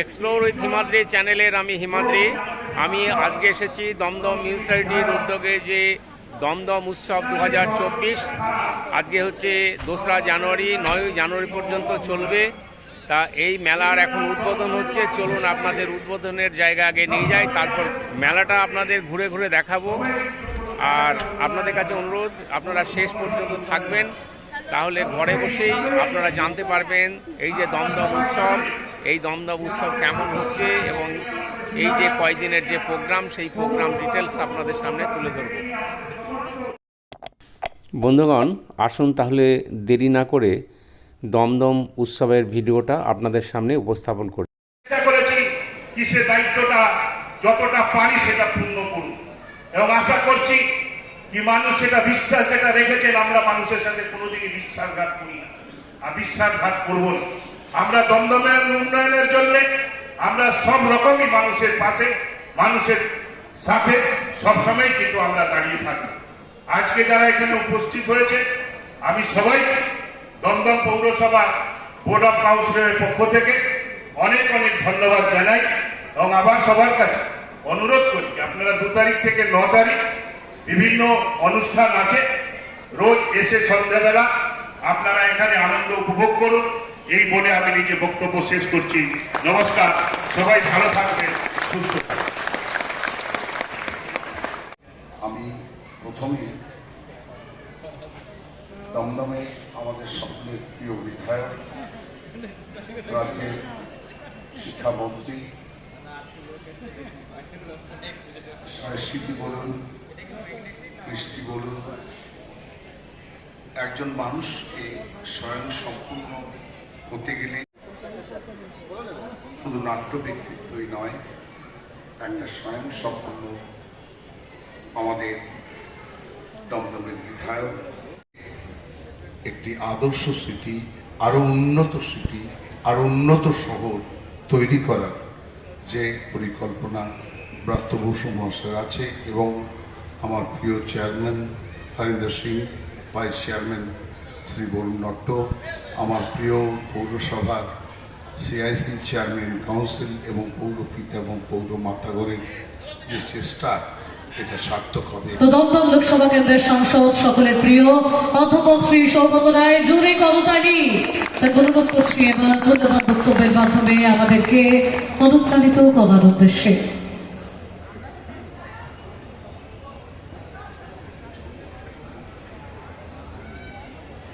Explore with Himadri চ্যানেলের আমি হিমাদ্রি আমি আজকে এসেছি দমদম মিউনিসিপ্যালিটির উদ্যোগে যে দমদম উৎসব দু হাজার চব্বিশ। আজকে হচ্ছে দোসরা জানুয়ারি নয় জানুয়ারি পর্যন্ত চলবে। তা এই মেলার এখন উদ্বোধন হচ্ছে। চলুন আপনাদের উদ্বোধনের জায়গা আগে নিয়ে যাই, তারপর মেলাটা আপনাদের ঘুরে ঘুরে দেখাবো। আর আপনাদের কাছে অনুরোধ, আপনারা শেষ পর্যন্ত থাকবেন। তাহলে ঘরে বসেই আপনারা জানতে পারবেন এই যে দমদম উৎসব এই দমদম উৎসব কেমন হচ্ছে এবং এই যে কয়দিনের যে প্রোগ্রাম সেই প্রোগ্রাম ডিটেলস আপনাদের সামনে তুলে ধরব। বন্ধুগণ আসুন তাহলে দেরি না করে দমদম উৎসবের ভিডিওটা আপনাদের সামনে উপস্থাপন করি। করেছি কি দায়িত্বটা যতটা পারি সেটা পূর্ণ করুন। এবং আশা করছি কি মানুষ সেটা বিশ্বাস যেটা রেখেছেন, আমরা মানুষের সাথে কোনোদিনই বিশ্বাসঘাত করি না। আর বিশ্বাসঘাত করব না। আমরা দমদমের উন্নয়নের জন্য, আমরা সব রকমই মানুষের পাশে, মানুষের সাথে সবসময় কিন্তু আমরা দাঁড়িয়ে থাকি। আজকে যারা এখানে উপস্থিত হয়েছে, আমি সবাইকে দমদম পৌরসভা বোর্ড অফ কাউন্সিলরের পক্ষ থেকে অনেক অনেক ধন্যবাদ জানাই এবং আবার সবার কাছে অনুরোধ করি, আপনারা দু তারিখ থেকে ন তারিখ বিভিন্ন অনুষ্ঠান আছে। রোজ এসে সন্ধ্যাবেলা আপনারা এখানে আনন্দ উপভোগ করুন। এই বলে আমি নিজে বক্তব্য শেষ করছি। নমস্কার, সবাই ভালো থাকবেন, সুস্থ আমি প্রথমে দমদমে আমাদের সকলের প্রিয় বিধায়ক, রাজ্যের শিক্ষামন্ত্রী, সংস্কৃতি বলুন কৃষ্টি বলুন, একজন মানুষকে স্বয়ং সম্পূর্ণ হতে গেলে শুধু নাট্য ব্যক্তিত্বই নয়, একটা স্বয়ং সম্পূর্ণ আমাদের দমদমের বিধায়ক, একটি আদর্শ সিটি আরও উন্নত সিটি আরও উন্নত শহর তৈরি করার যে পরিকল্পনা ব্রাত্যভূষণ বসু মহাশয়ের আছে এবং আমার প্রিয় chairman Harinder Singh, vice chairman Shri Barun Natta, আমার প্রিয় পৌরসভার সিআইসি চেয়ারম্যান কাউন্সিল এবং পৌর পিতা এবং পৌর মাতাগরের যে চেষ্টা, এটা হবে। তো লোকসভা কেন্দ্রের সাংসদ সকলের প্রিয় শ্রী রায় মাধ্যমে আমাদেরকে অনুপ্রাণিত করার উদ্দেশ্যে।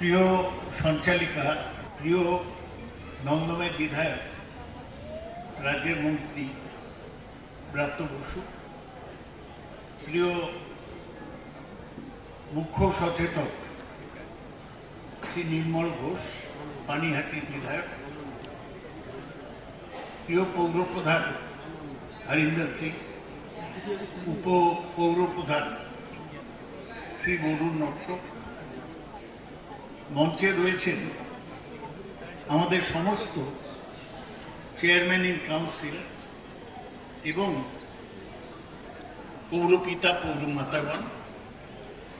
প্রিয় সঞ্চালিকা, প্রিয় দমদমের বিধায়ক, রাজ্যের মন্ত্রী ব্রাত্য বসু, প্রিয় মুখ্য সচেতক শ্রী নির্মল ঘোষ পানিহাটির বিধায়ক, প্রিয় পৌরপ্রধান হরিন্দর সিং, উপ পৌরপ্রধান শ্রী বরুণ নট্ট মঞ্চে রয়েছেন আমাদের সমস্ত চেয়ারম্যান ইন কাউন্সিল এবং পৌরপিতা, পৌরমাতাগণ।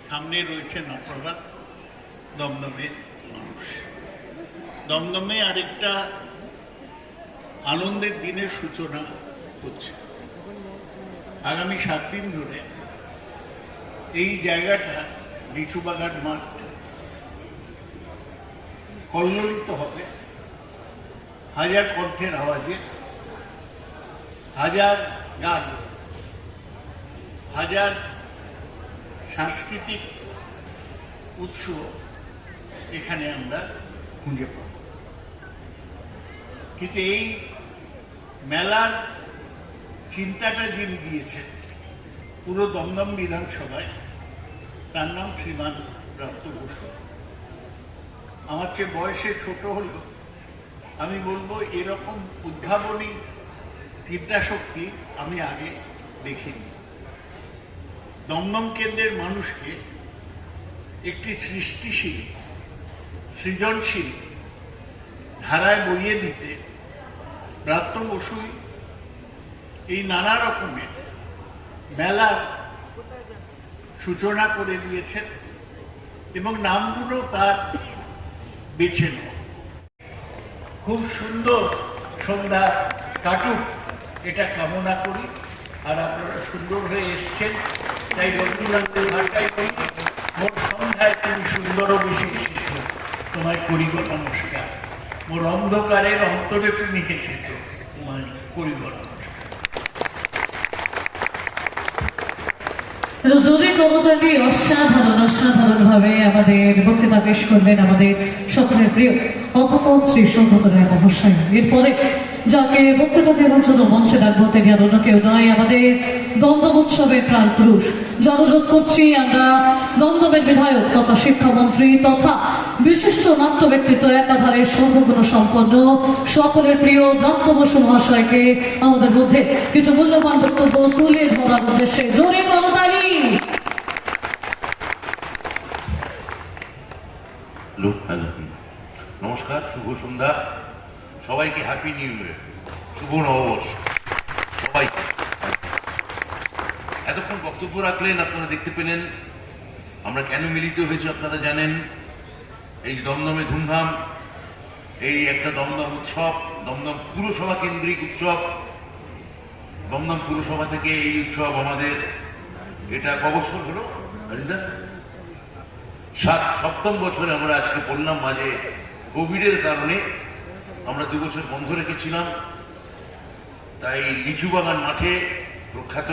সামনে রয়েছেন আপনারা দমদমের মানুষ। দমদমে আরেকটা আনন্দের দিনের সূচনা হচ্ছে। আগামী সাত দিন ধরে এই জায়গাটা লিচু বাগান মাঠ কল্লোলিত হবে। হাজার কণ্ঠের আওয়াজে, হাজার গান, হাজার সাংস্কৃতিক উৎস এখানে আমরা খুঁজে পাব। কিন্তু এই মেলার চিন্তাটা যিনি দিয়েছেন, পুরো দমদম বিধানসভায়, তার নাম শ্রীমান প্রাপ্ত বসু। আমার চেয়ে বয়সে ছোট হলেও আমি বলব এরকম উদ্ভাবনী চিন্তাশক্তি আমি আগে দেখিনি। দমদম কেন্দ্রের মানুষকে একটি সৃষ্টিশীল, সৃজনশীল ধারায় বইয়ে দিতে প্রাপ্ত বসুই এই নানা রকমের মেলার সূচনা করে দিয়েছেন এবং নামগুলো তার বেছে নেয় খুব সুন্দর সন্ধ্যা কাটুক, এটা কামনা করি। আর আপনারা সুন্দর হয়ে এসছেন। তাই রবীন্দ্রনাথের ভাষায় বলি, মোর সন্ধ্যায় তুমি সুন্দর বেশি এসেছ। তোমায় করিব নমস্কার। মোর অন্ধকারের অন্তরে তুমি এসেছ তোমায় করিব নমস্কার। জোরে কবতালি অসাধারণ অসাধারণ ভাবে আমাদের বক্তৃতা পেশ করলেন আমাদের সকলের প্রিয় অধ্যাপক শ্রী সৌগত রায় মহাশয়, এরপরে যাকে বক্তৃতা দেওয়ার জন্য মঞ্চে ডাকবো, তিনি আর অন্য কেউ নয়, আমাদের দমদম উৎসবের প্রাণ পুরুষ। জনরোধ করছি আমরা দমদমের বিধায়ক তথা শিক্ষামন্ত্রী তথা বিশিষ্ট নাট্য ব্যক্তিত্ব একাধারে সর্বগুণ সম্পন্ন সকলের প্রিয় দত্ত বসু মহাশয়কে আমাদের মধ্যে কিছু মূল্যবান বক্তব্য তুলে ধরার উদ্দেশ্যে জোরে করতালি নমস্কার, শুভ সন্ধ্যা। সবাইকে হ্যাপি নিউ ইয়ার শুভ নববর্ষ। সবাইকে। এতক্ষণ বক্তব্য রাখলেন, আপনারা দেখতে পেলেন। আমরা কেন মিলিত হয়েছি আপনারা জানেন। এই দমদমে ধুমধাম, এই একটা দমদম উৎসব, দমদম পুরসভা কেন্দ্রিক উৎসব। দমদম পুরসভা থেকে এই উৎসব আমাদের, এটা ক বছর হলো অরিন্দা সাত, সপ্তম বছরে আমরা আজকে পড়লাম মাঝে কোভিডের কারণে আমরা দু বছর বন্ধ রেখেছিলাম। তাই লিচু বাগান মাঠে প্রখ্যাত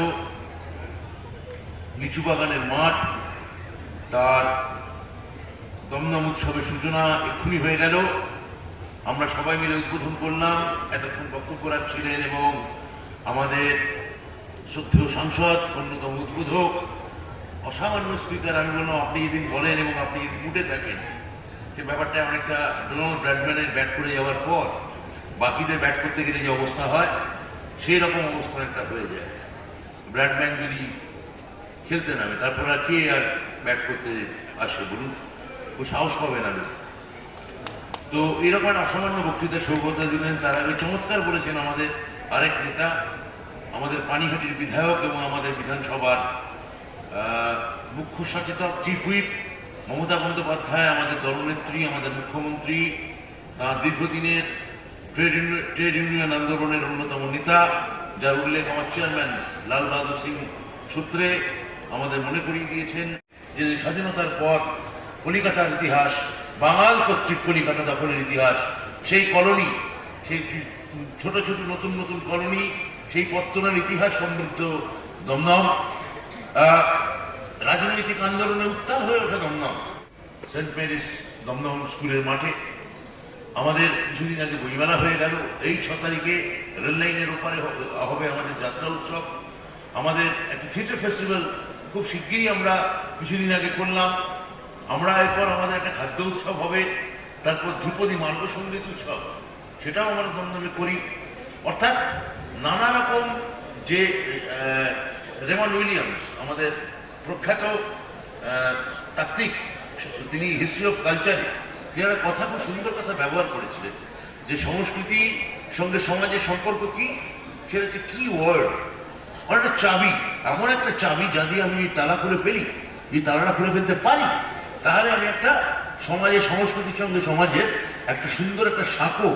লিচু বাগানের মাঠ, তার দমদম উৎসবের সূচনা এক্ষুনি হয়ে গেল। আমরা সবাই মিলে উদ্বোধন করলাম। এতক্ষণ বক্তব্য রাখছিলেন এবং আমাদের শ্রদ্ধেয় সাংসদ, অন্যতম উদ্বোধক অসামান্য স্পিকার আমি বললাম, আপনি যেদিন বলেন এবং আপনি যদি উঠে থাকেন, সে ব্যাপারটা অনেকটা ডোনাল্ড ব্র্যাডম্যানের ব্যাট করে যাওয়ার পর, বাকিদের ব্যাট করতে গেলে যে অবস্থা হয়, সেই রকম অবস্থা একটা হয়ে যায়। ব্র্যাডম্যান যদি খেলতে নামে, তারপর আর কে আর ব্যাট করতে আসে বলুন? ও সাহস পাবে না তো এরকম একটা অসামান্য বক্তৃতা সৌগতা দিলেন তার। আগে চমৎকার বলেছেন আমাদের আরেক নেতা, আমাদের পানিহাটির বিধায়ক এবং আমাদের বিধানসভার মুখ্য সচেতক চিফ হুইপ মমতা বন্দ্যোপাধ্যায়, আমাদের দলনেত্রী, আমাদের মুখ্যমন্ত্রী, তাঁর দীর্ঘদিনের ট্রেড ট্রেড ইউনিয়ন আন্দোলনের অন্যতম নেতা, যার উল্লেখ আমার চেয়ারম্যান লাল বাহাদুর সিং সূত্রে আমাদের মনে করিয়ে দিয়েছেন যে স্বাধীনতার পর কলিকাতার ইতিহাস, বাঙাল কর্তৃক কলিকাতা দখলের ইতিহাস, সেই কলোনি, সেই ছোট ছোট নতুন নতুন কলোনি, সেই পত্তনের ইতিহাস সমৃদ্ধ দমদম। রাজনৈতিক আন্দোলনে উত্তাল হয়ে ওঠে দমদম। সেন্ট মেরিস দমদম স্কুলের মাঠে। আমাদের কিছুদিন আগে বইমেলা হয়ে গেল। এই ছ তারিখে রেল লাইনের ওপারে হবে আমাদের যাত্রা উৎসব। আমাদের একটা থিয়েটার ফেস্টিভ্যাল খুব শিগগিরই আমরা কিছুদিন আগে করলাম। আমরা এরপর আমাদের একটা খাদ্য উৎসব হবে। তারপর ধ্রুপদী মার্গ সংগীত উৎসব। সেটাও আমরা দমদমে করি। অর্থাৎ নানা রকম যে আহ, রেমন উইলিয়ামস আমাদের প্রখ্যাত তাত্ত্বিক, তিনি হিস্ট্রি অফ কালচারে তিনি একটা কথা খুব সুন্দর কথা ব্যবহার করেছিলেন, যে সংস্কৃতি সঙ্গে সমাজের সম্পর্ক কি, সেটা হচ্ছে কি ওয়ার্ড অনেকটা চাবি, এমন একটা চাবি যা দিয়ে আমি তালা খুলে ফেলি এই তালাটা খুলে ফেলতে পারি, তাহলে আমি একটা সমাজের, সংস্কৃতির সঙ্গে সমাজের একটা সুন্দর একটা সাঁকো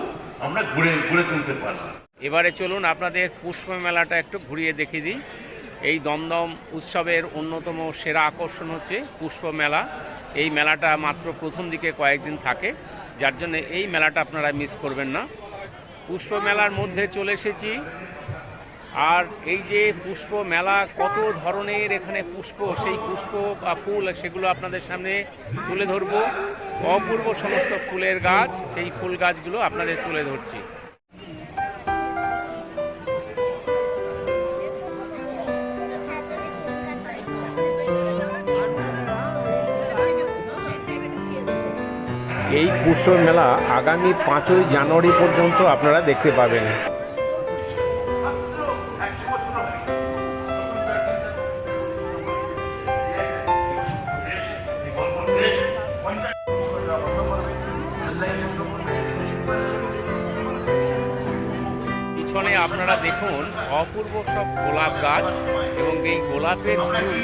আমরা গড়ে গড়ে তুলতে পারব। এবারে চলুন আপনাদের পুষ্প মেলাটা একটু ঘুরিয়ে দেখিয়ে দিই। এই দমদম উৎসবের অন্যতম সেরা আকর্ষণ হচ্ছে পুষ্প মেলা। এই মেলাটা মাত্র প্রথম দিকে কয়েকদিন থাকে, যার জন্য এই মেলাটা আপনারা মিস করবেন না। পুষ্প মেলার মধ্যে চলে এসেছি। আর এই যে পুষ্প মেলা, কত ধরনের এখানে পুষ্প, সেই পুষ্প বা ফুল সেগুলো আপনাদের সামনে তুলে ধরবো। অপূর্ব সমস্ত ফুলের গাছ, সেই ফুল গাছগুলো আপনাদের তুলে ধরছি। এই পুষ্প মেলা আগামী পাঁচই জানুয়ারি পর্যন্ত আপনারা দেখতে পাবেন। পিছনে আপনারা দেখুন অপূর্ব সব গোলাপ গাছ এবং এই গোলাপের ফুল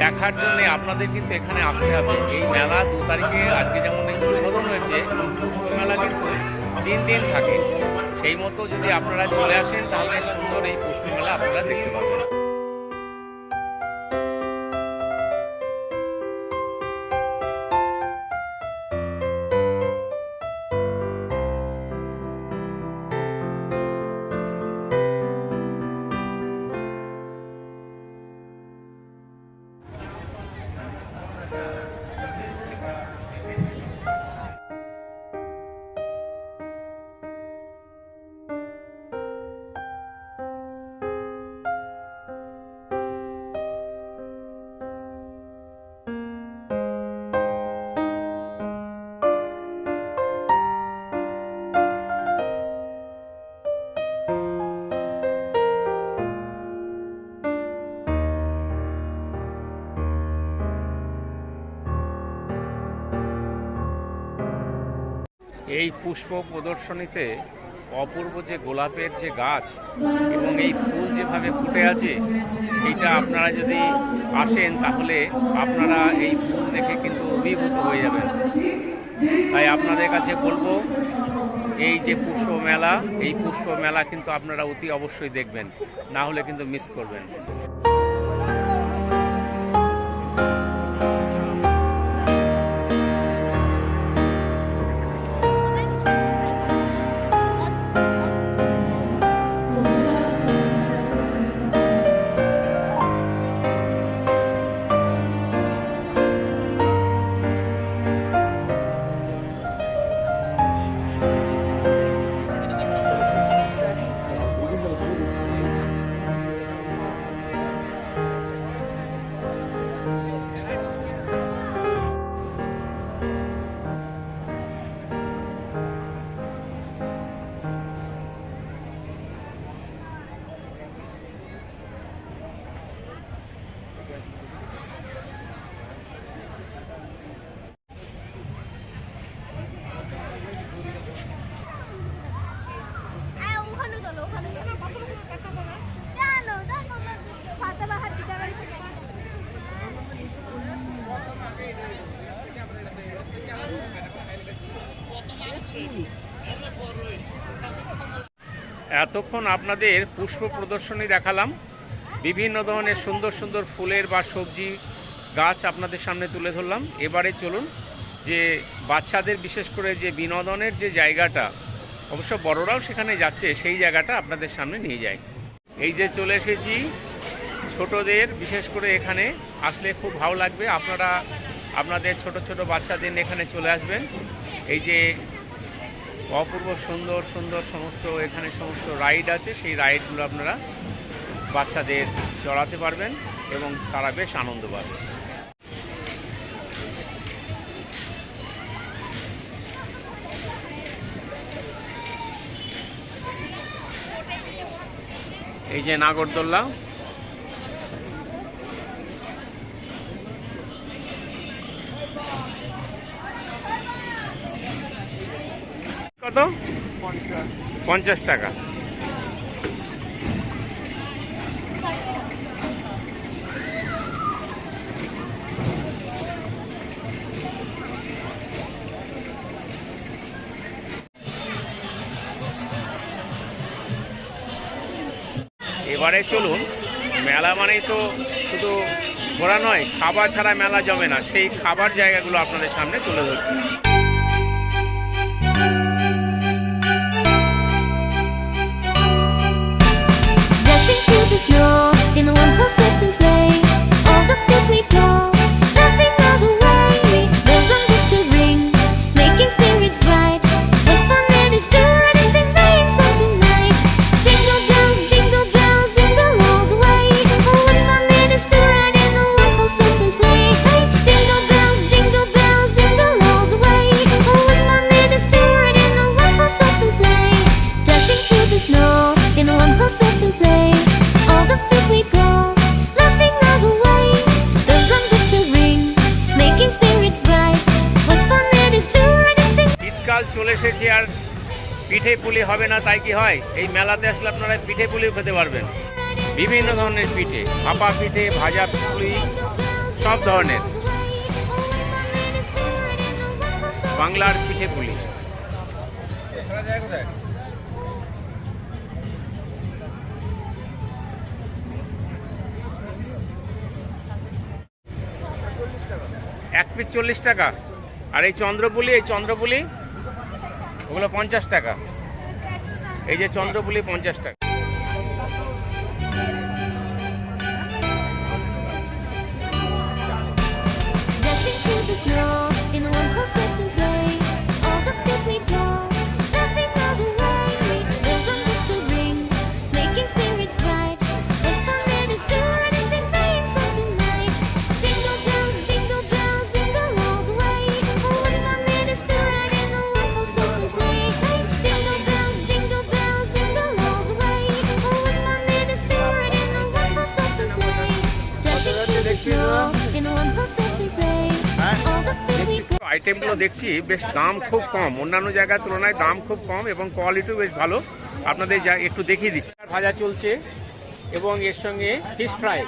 দেখার জন্য আপনাদের কিন্তু এখানে আসতে হবে। এই মেলা দু তারিখে আজকে যেমন উদ্বোধন হয়েছে পুষ্প মেলা কিন্তু তিন দিন থাকে। সেই মতো যদি আপনারা চলে আসেন, তাহলে সুন্দর এই পুষ্প মেলা আপনারা দেখতে পাবেন। এই পুষ্প প্রদর্শনীতে অপূর্ব যে গোলাপের যে গাছ এবং এই ফুল যেভাবে ফুটে আছে সেইটা আপনারা যদি আসেন, তাহলে আপনারা এই ফুল দেখে কিন্তু অভিভূত হয়ে যাবেন। তাই আপনাদের কাছে বলব, এই যে পুষ্প মেলা, এই পুষ্প মেলা কিন্তু আপনারা অতি অবশ্যই দেখবেন, না হলে কিন্তু মিস করবেন। এতক্ষণ আপনাদের পুষ্প প্রদর্শনী দেখালাম। বিভিন্ন ধরনের সুন্দর সুন্দর ফুলের বা সবজি গাছ আপনাদের সামনে তুলে ধরলাম। এবারে চলুন যে বাচ্চাদের বিশেষ করে যে বিনোদনের যে জায়গাটা, অবশ্য বড়রাও সেখানে যাচ্ছে, সেই জায়গাটা আপনাদের সামনে নিয়ে যায় এই যে চলে এসেছি ছোটদের, বিশেষ করে এখানে আসলে খুব ভালো লাগবে। আপনারা, আপনাদের ছোট ছোট বাচ্চাদের এখানে চলে আসবেন। এই যে অপূর্ব, সুন্দর সুন্দর সমস্ত, এখানে সমস্ত রাইড আছে, সেই রাইডগুলো আপনারা বাচ্চাদের চড়াতে পারবেন এবং তারা বেশ আনন্দ পাবে। এই যে নাগরদোল্লা কত পঞ্চাশ টাকা। এবারে চলুন, মেলা মানেই তো শুধু ঘোরা নয়, খাবার ছাড়া মেলা জমে না। সেই খাবার জায়গাগুলো আপনাদের সামনে তুলে ধরছি। canción. পিঠে পুলি হবে না, তাই কি হয়? এই মেলাতে আসলে আপনারা পিঠে পুলিও খেতে পারবেন। বিভিন্ন ধরনের পিঠে, ভাপা পিঠে, ভাজা পুলি সব ধরনের। বাংলার পিঠে পুলি এক পিস চল্লিশ টাকা। আর এই চন্দ্রপুলি এই চন্দ্রপুলি? ওগুলো পঞ্চাশ টাকা। এই যে চন্দ্রপুলি পঞ্চাশ টাকা। দেখছি বেশ দাম খুব কম। অন্যান্য জায়গার তুলনায় দাম খুব কম এবং কোয়ালিটিও বেশ ভালো। আপনাদের যা একটু দেখিয়ে দিচ্ছি। ভাজা চলছে এবং এর সঙ্গে ফিশ ফ্রাই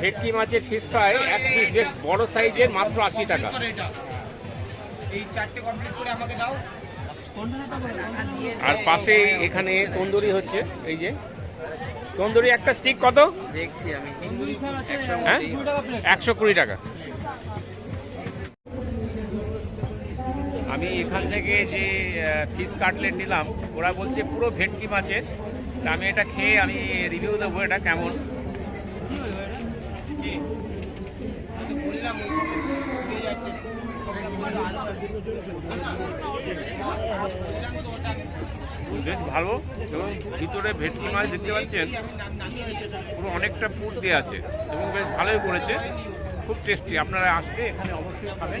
ভেটকি মাছের ফিশ ফ্রাই এক পিস বেশ বড় সাইজের মাত্র আশি টাকা। আর পাশে এখানে তন্দুরি হচ্ছে এই যে। তন্দুরি একটা স্টিক কত? দেখছি আমি। হ্যাঁ? একশো কুড়ি টাকা। আমি এখান থেকে যে ফিস কাটলেট নিলাম, ওরা বলছে পুরো ভেটকি মাছের। তা আমি এটা খেয়ে আমি রিভিউ দেবো এটা কেমন। বেশ ভালো, এবং ভিতরে ভেটকি মাছ দেখতে পাচ্ছেন, পুরো অনেকটা পুর দিয়ে আছে, এবং বেশ ভালোই করেছে, খুব টেস্টি আপনারা আসলে এখানে অবশ্যই খাবেন।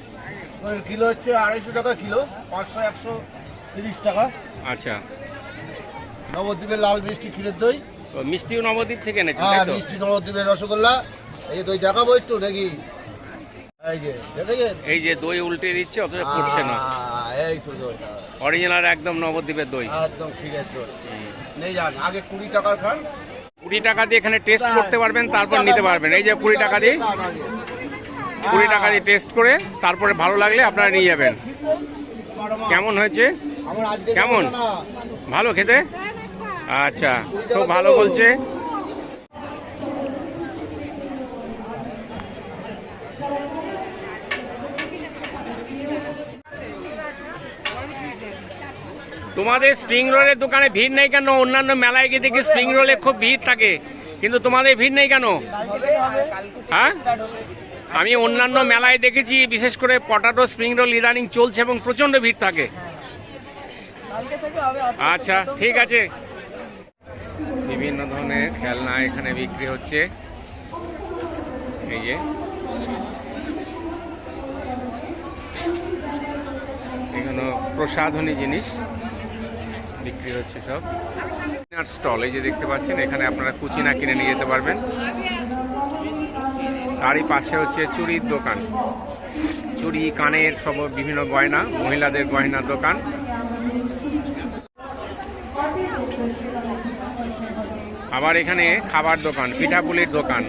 কিলো হচ্ছে আড়াইশো টাকা কিলো পাঁচশো একশো তিরিশ টাকা। আচ্ছা। নবদ্বীপের লাল মিষ্টি ক্ষীরের দই। মিষ্টিও নবদ্বীপ থেকে এনেছেন হ্যাঁ মিষ্টি নবদ্বীপের রসগোল্লা। এই যে দই দেখাবো একটু নাকি? এই যে এই যে দই উল্টে দিচ্ছে অথচ ফুটছে না। এই তো দই। অরিজিনাল একদম নবদ্বীপের দই। একদম ক্ষীরের দই। নেই যান আগে কুড়ি টাকার খান। কুড়ি টাকা দিয়ে এখানে টেস্ট করতে পারবেন তারপর নিতে পারবেন। এই যে কুড়ি টাকা দিয়ে। কুড়ি টাকা দিয়ে টেস্ট করে তারপরে ভালো লাগলে আপনারা নিয়ে যাবেন। কেমন হয়েছে? কেমন? ভালো খেতে? আচ্ছা খুব ভালো বলছে। তোমাদের স্প্রিং রোলের দোকানে ভিড় নেই কেন? অন্যান্য মেলায় গিয়ে দেখি স্প্রিং রোলে খুব ভিড় থাকে। কিন্তু তোমাদের ভিড় নেই কেন? হ্যাঁ? আমি অন্যান্য মেলায় দেখেছি, বিশেষ করে পটাটো, স্প্রিং রোল, ইদানিং চলছে এবং প্রচণ্ড ভিড় থাকে। আচ্ছা ঠিক আছে। বিভিন্ন ধরনের খেলনা এখানে বিক্রি হচ্ছে। এই যে। এখানে প্রসাধনী জিনিস বিক্রি হচ্ছে সব। স্টল এই যে দেখতে পাচ্ছেন, এখানে আপনারা কুচিনা কিনে নিয়ে যেতে পারবেন। তারই পাশে হচ্ছে চুরির দোকান। চুড়ি কানের সব বিভিন্ন গয়না, মহিলাদের গয়নার দোকান। আবার এখানে খাবার দোকান পিঠাপুলির দোকান।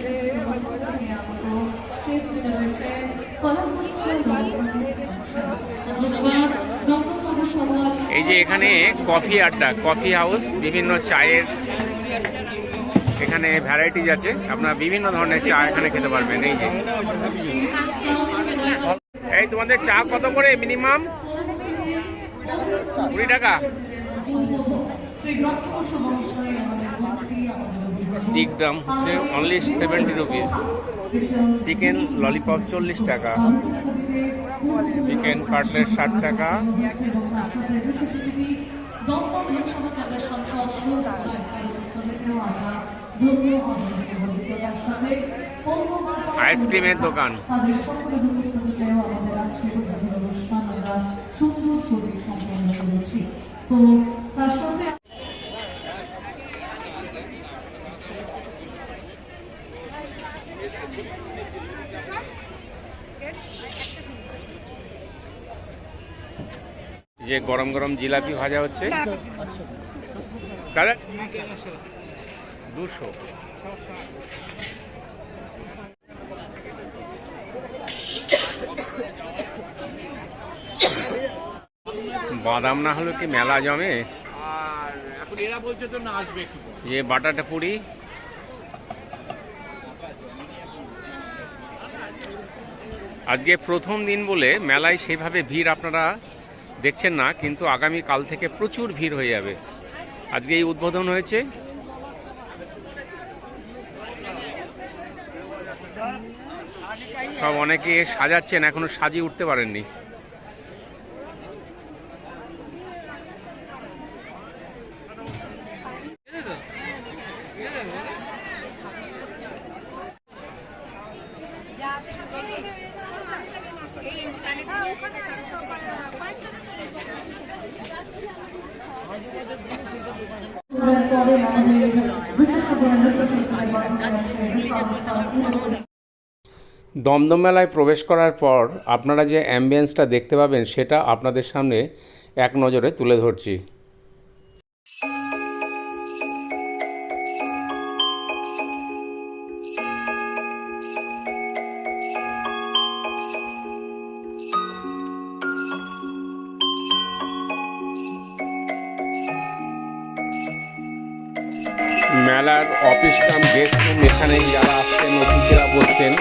এই যে এখানে কফি আড্ডা, কফি হাউস, বিভিন্ন চায়ের এখানে ভ্যারাইটিজ আছে। আপনারা বিভিন্ন ধরনের চা এখানে খেতে পারবেন, এই যে। এই তোমাদের চা কত করে মিনিমাম কুড়ি টাকা। স্টিক দাম হচ্ছে only seventy rupees chicken lollipop চল্লিশ টাকা। চিকেন কাটলেট ষাট টাকা। সকলের আইসক্রিমের দোকান। যে গরম গরম জিলাপি ভাজা হচ্ছে। দুশো। বাদাম না হলে কি মেলা জমে। যে বাটাটা পুরি। আজকে প্রথম দিন বলে মেলায় সেভাবে ভিড় আপনারা দেখছেন না কিন্তু আগামী কাল থেকে প্রচুর ভিড় হয়ে যাবে। আজকে এই উদ্বোধন হয়েছে। সব অনেকে সাজাচ্ছেন এখনও সাজিয়ে উঠতে পারেননি। দমদম মেলায় প্রবেশ করার পর আপনারা যে অ্যাম্বিয়েন্সটা দেখতে পাবেন, সেটা আপনাদের সামনে এক নজরে তুলে ধরছি। মেলার অফিস কাম গেস্ট রুম এখানে যারা আসছেন, অতিথিরা বসছেন।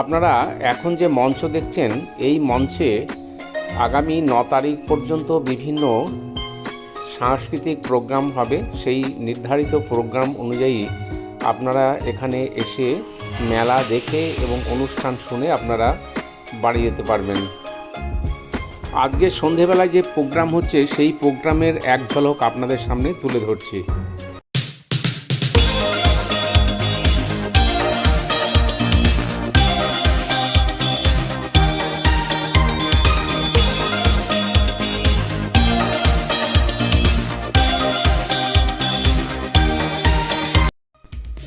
আপনারা এখন যে মঞ্চ দেখছেন, এই মঞ্চে আগামী ন তারিখ পর্যন্ত বিভিন্ন সাংস্কৃতিক প্রোগ্রাম হবে। সেই নির্ধারিত প্রোগ্রাম অনুযায়ী আপনারা এখানে এসে মেলা দেখে এবং অনুষ্ঠান শুনে আপনারা বাড়ি যেতে পারবেন। আজকে সন্ধেবেলায় যে প্রোগ্রাম হচ্ছে, সেই প্রোগ্রামের এক ঝলক আপনাদের সামনে তুলে ধরছি।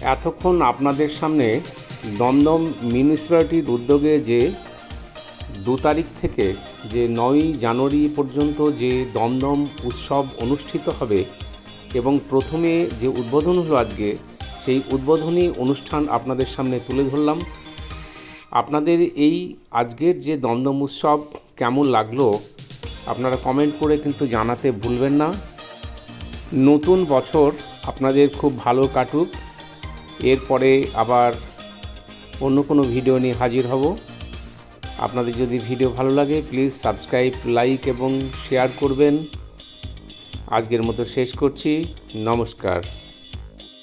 এতক্ষণ আপনাদের সামনে দমদম মিউনিসিপ্যালিটির উদ্যোগে যে দু তারিখ থেকে যে নয়ই জানুয়ারি পর্যন্ত যে দমদম উৎসব অনুষ্ঠিত হবে এবং প্রথমে যে উদ্বোধন হলো আজকে, সেই উদ্বোধনী অনুষ্ঠান আপনাদের সামনে তুলে ধরলাম। আপনাদের এই আজকের যে দমদম উৎসব কেমন লাগল আপনারা কমেন্ট করে কিন্তু জানাতে ভুলবেন না। নতুন বছর আপনাদের খুব ভালো কাটুক। এরপরে আবার অন্য কোনো ভিডিও নিয়ে হাজির হব। আপনাদের যদি ভিডিও ভালো লাগে প্লিজ সাবস্ক্রাইব লাইক এবং শেয়ার করবেন। আজকের মতো শেষ করছি। নমস্কার।